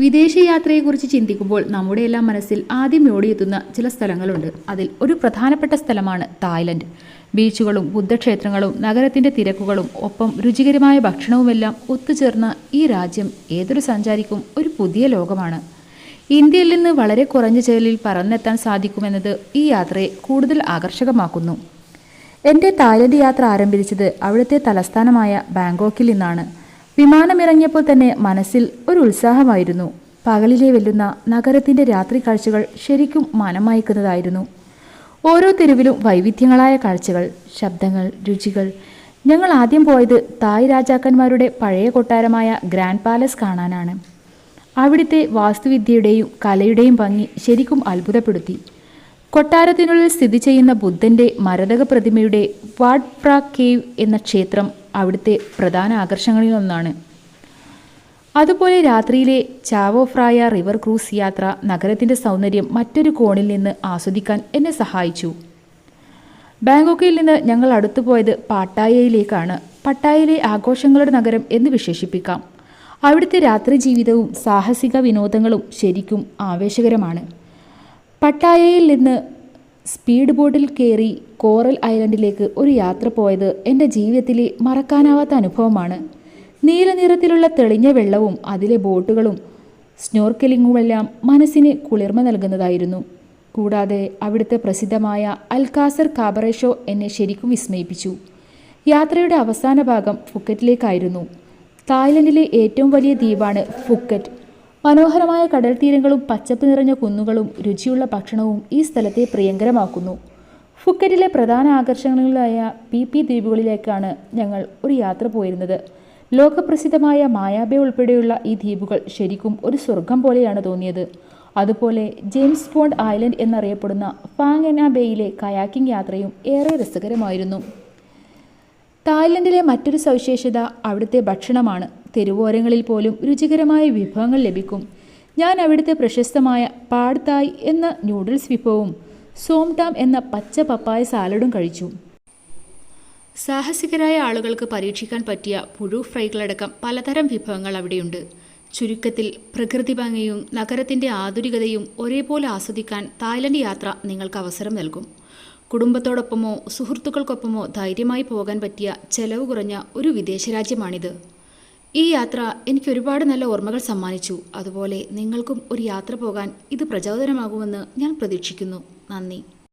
വിദേശയാത്രയെക്കുറിച്ച് ചിന്തിക്കുമ്പോൾ നമ്മുടെ എല്ലാം മനസ്സിൽ ആദ്യം ഓടിയെത്തുന്ന ചില സ്ഥലങ്ങളുണ്ട്. അതിൽ ഒരു പ്രധാനപ്പെട്ട സ്ഥലമാണ് തായ്ലൻഡ്. ബീച്ചുകളും ബുദ്ധക്ഷേത്രങ്ങളും നഗരത്തിന്റെ തിരക്കുകളും ഒപ്പം രുചികരമായ ഭക്ഷണവുമെല്ലാം ഒത്തുചേർന്ന ഈ രാജ്യം ഏതൊരു സഞ്ചാരിക്കും ഒരു പുതിയ ലോകമാണ്. ഇന്ത്യയിൽ നിന്ന് വളരെ കുറഞ്ഞ ചെലവിൽ പറന്നെത്താൻ സാധിക്കുമെന്നത് ഈ യാത്രയെ കൂടുതൽ ആകർഷകമാക്കുന്നു. എന്റെ തായ്ലൻഡ് യാത്ര ആരംഭിച്ചത് അവിടുത്തെ തലസ്ഥാനമായ ബാങ്കോക്കിൽ നിന്നാണ്. വിമാനമിറങ്ങിയപ്പോൾ തന്നെ മനസ്സിൽ ഒരു ഉത്സാഹമായിരുന്നു. പകലിലെ വെല്ലുന്ന നഗരത്തിന്റെ രാത്രി കാഴ്ചകൾ ശരിക്കും മനമയക്കുന്നതായിരുന്നു. ഓരോ തെരുവിലും വൈവിധ്യങ്ങളായ കാഴ്ചകൾ ശബ്ദങ്ങൾ രുചികൾ. ഞങ്ങൾ ആദ്യം പോയത് തായ് രാജാക്കന്മാരുടെ പഴയ കൊട്ടാരമായ ഗ്രാൻഡ് പാലസ് കാണാനാണ്. അവിടുത്തെ വാസ്തുവിദ്യയുടെയും കലയുടെയും ഭംഗി ശരിക്കും അത്ഭുതപ്പെടുത്തി. കൊട്ടാരത്തിനുള്ളിൽ സ്ഥിതി ചെയ്യുന്ന ബുദ്ധന്റെ മരതക പ്രതിമയുടെ വാഡ് പ്രാക് കേവ് എന്ന ക്ഷേത്രം അവിടുത്തെ പ്രധാന ആകർഷണങ്ങളിലൊന്നാണ്. അതുപോലെ രാത്രിയിലെ ചാവോഫ്രായ റിവർ ക്രൂസ് യാത്ര നഗരത്തിന്റെ സൗന്ദര്യം മറ്റൊരു കോണിൽ നിന്ന് ആസ്വദിക്കാൻ എന്നെ സഹായിച്ചു. ബാങ്കോക്കിൽ നിന്ന് ഞങ്ങൾ അടുത്തു പോയത് പാട്ടായയിലേക്കാണ്. പട്ടായയിലെ ആഘോഷങ്ങളുടെ നഗരം എന്ന് വിശേഷിപ്പിക്കാം. അവിടുത്തെ രാത്രി ജീവിതവും സാഹസിക വിനോദങ്ങളും ശരിക്കും ആവേശകരമാണ്. പട്ടായയിൽ നിന്ന് സ്പീഡ് ബോട്ടിൽ കയറി കോറൽ ഐലൻഡിലേക്ക് ഒരു യാത്ര പോയത് എന്റെ ജീവിതത്തിലെ മറക്കാനാവാത്ത അനുഭവമാണ്. നീലനിറത്തിലുള്ള തെളിഞ്ഞ വെള്ളവും അതിലെ ബോട്ടുകളും സ്നോർക്കലിങ്ങുമെല്ലാം മനസ്സിന് കുളിർമ നൽകുന്നതായിരുന്നു. കൂടാതെ അവിടുത്തെ പ്രസിദ്ധമായ അൽകാസർ കാബറേഷോ എന്നെ ശരിക്കും വിസ്മയിപ്പിച്ചു. യാത്രയുടെ അവസാന ഭാഗം ഫുക്കറ്റിലേക്കായിരുന്നു. തായ്ലൻഡിലെ ഏറ്റവും വലിയ ദ്വീപാണ് ഫുക്കറ്റ്. മനോഹരമായ കടൽ തീരങ്ങളും പച്ചപ്പ് നിറഞ്ഞ കുന്നുകളും രുചിയുള്ള ഭക്ഷണവും ഈ സ്ഥലത്തെ പ്രിയങ്കരമാക്കുന്നു. ഫുക്കറ്റിലെ പ്രധാന ആകർഷണങ്ങളിലായ പി പി ദ്വീപുകളിലേക്കാണ് ഞങ്ങൾ ഒരു യാത്ര പോയിരുന്നത്. ലോകപ്രസിദ്ധമായ മായാബെ ഉൾപ്പെടെയുള്ള ഈ ദ്വീപുകൾ ശരിക്കും ഒരു സ്വർഗം പോലെയാണ് തോന്നിയത്. അതുപോലെ ജെയിംസ് ബോണ്ട് ഐലൻഡ് എന്നറിയപ്പെടുന്ന ഫാങ്ങന ബേയിലെ കയാക്കിംഗ് യാത്രയും ഏറെ രസകരമായിരുന്നു. തായ്ലൻഡിലെ മറ്റൊരു സവിശേഷത അവിടുത്തെ ഭക്ഷണമാണ്. തെരുവോരങ്ങളിൽ പോലും രുചികരമായ വിഭവങ്ങൾ ലഭിക്കും. ഞാൻ അവിടുത്തെ പ്രശസ്തമായ പാഡ് തായ് എന്ന ന്യൂഡിൽസ് വിഭവവും സോംടാം എന്ന പച്ച പപ്പായ സാലഡും കഴിച്ചു. സാഹസികരായ ആളുകൾക്ക് പരീക്ഷിക്കാൻ പറ്റിയ പുഴു ഫ്രൈകളടക്കം പലതരം വിഭവങ്ങൾ അവിടെയുണ്ട്. ചുരുക്കത്തിൽ പ്രകൃതി ഭംഗിയും നഗരത്തിന്റെ ആധുനികതയും ഒരേപോലെ ആസ്വദിക്കാൻ തായ്ലൻഡ് യാത്ര നിങ്ങൾക്ക് അവസരം നൽകും. കുടുംബത്തോടൊപ്പമോ സുഹൃത്തുക്കൾക്കൊപ്പമോ ധൈര്യമായി പോകാൻ പറ്റിയ ചെലവ് കുറഞ്ഞ ഒരു വിദേശ രാജ്യമാണിത് ഈ യാത്ര എനിക്ക് ഒരുപാട് നല്ല ഓർമ്മകൾ സമ്മാനിച്ചു. അതുപോലെ നിങ്ങൾക്കും ഒരു യാത്ര പോകാൻ ഇത് പ്രചോദനമാകുമെന്ന് ഞാൻ പ്രതീക്ഷിക്കുന്നു. നന്ദി.